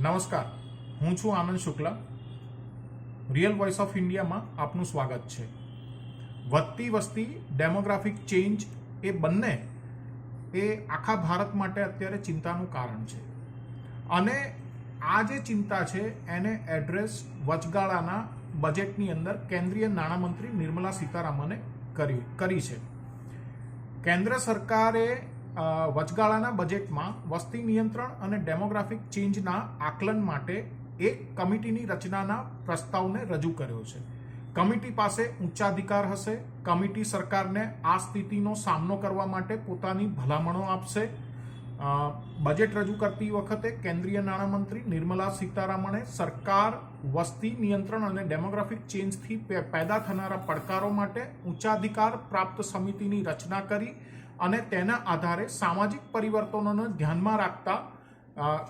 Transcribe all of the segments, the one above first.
નમસ્કાર, હું છું Anand Shukla. Real voice of ઇન્ડિયામાં આપનું સ્વાગત છે. વધતી વસ્તી ડેમોગ્રાફિક ચેન્જ એ બંને એ આખા ભારત માટે અત્યારે ચિંતાનું કારણ છે. અને આ જે ચિંતા છે, એને એડ્રેસ વચગાળાના બજેટની અંદર કેન્દ્રીય નાણામંત્રી નિર્મલા સીતારામને કરી કરી છે. કેન્દ્ર સરકારે વચગાળાના બજેટમાં વસ્તી નિયંત્રણ અને ડેમોગ્રાફિક ચેન્જના આકલન માટે એક કમિટીની રચનાના પ્રસ્તાવને રજૂ કર્યો છે. કમિટી પાસે ઉચ્ચાધિકાર હશે, કમિટી સરકારને આ સ્થિતિનો સામનો કરવા માટે પોતાની ભલામણો આપશે. બજેટ રજૂ કરતી વખતે કેન્દ્રીય નાણામંત્રી નિર્મલા સીતારામણે સરકાર, વસ્તી નિયંત્રણ અને ડેમોગ્રાફિક ચેન્જથી પેદા થનારા પડકારો માટે ઉચ્ચાધિકાર પ્રાપ્ત સમિતિની રચના કરી અને તેના આધારે સામાજિક પરિવર્તનોને ધ્યાનમાં રાખતા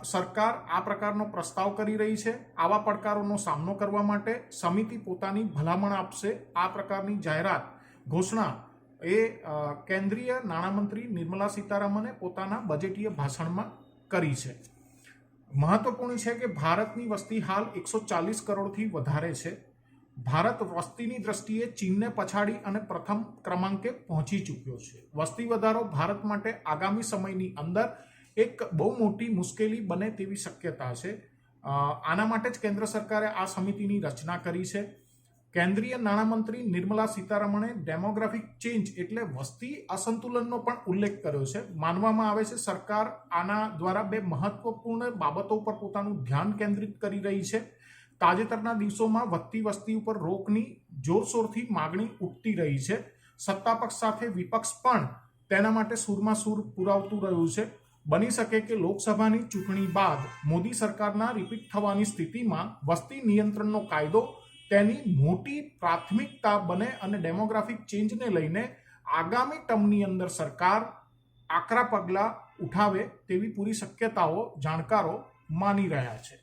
સરકાર આ પ્રકારનો પ્રસ્તાવ કરી રહી છે. આવા પડકારોનો સામનો કરવા માટે સમિતિ પોતાની ભલામણ આપશે. આ પ્રકારની જાહેરાત ઘોષણા એ કેન્દ્રીય નાણામંત્રી નિર્મલા સીતારામને પોતાના બજેટીય ભાષણમાં કરી છે. મહત્વપૂર્ણ છે કે ભારતની વસ્તી હાલ એકસો ચાલીસ કરોડથી વધારે છે. ભારત વસ્તીની દ્રષ્ટિએ ચીનને પછાડી અને પ્રથમ ક્રમાંકે પહોંચી ચૂક્યો છે. વસ્તી વધારો ભારત માટે આગામી સમયની અંદર એક બહુ મોટી મુશ્કેલી બને તેવી શક્યતા છે. આના માટે જ કેન્દ્ર સરકારે આ સમિતિની રચના કરી છે. કેન્દ્રીય નાણામંત્રી નિર્મલા સીતારમણે ડેમોગ્રાફિક ચેન્જ એટલે વસ્તી અસંતુલનનો પણ ઉલ્લેખ કર્યો છે. માનવામાં આવે છે સરકાર આના દ્વારા બે મહત્વપૂર્ણ બાબતો પર પોતાનું ધ્યાન કેન્દ્રિત કરી રહી છે. તાજેતરના દિવસોમાં વધતી વસ્તી ઉપર રોકની જોરશોરથી માગણી ઉઠતી રહી છે. સત્તાપક્ષ સાથે વિપક્ષ પણ તેના માટે સૂરમાં સૂર પુરાવતું રહ્યું છે. બની શકે કે લોકસભાની ચૂંટણી બાદ મોદી સરકારના રિપીટ થવાની સ્થિતિમાં વસ્તી નિયંત્રણનો કાયદો તેની મોટી પ્રાથમિકતા બને અને ડેમોગ્રાફિક ચેન્જને લઈને આગામી ટર્મની અંદર સરકાર આકરા પગલાં ઉઠાવે તેવી પૂરી શક્યતાઓ જાણકારો માની રહ્યા છે.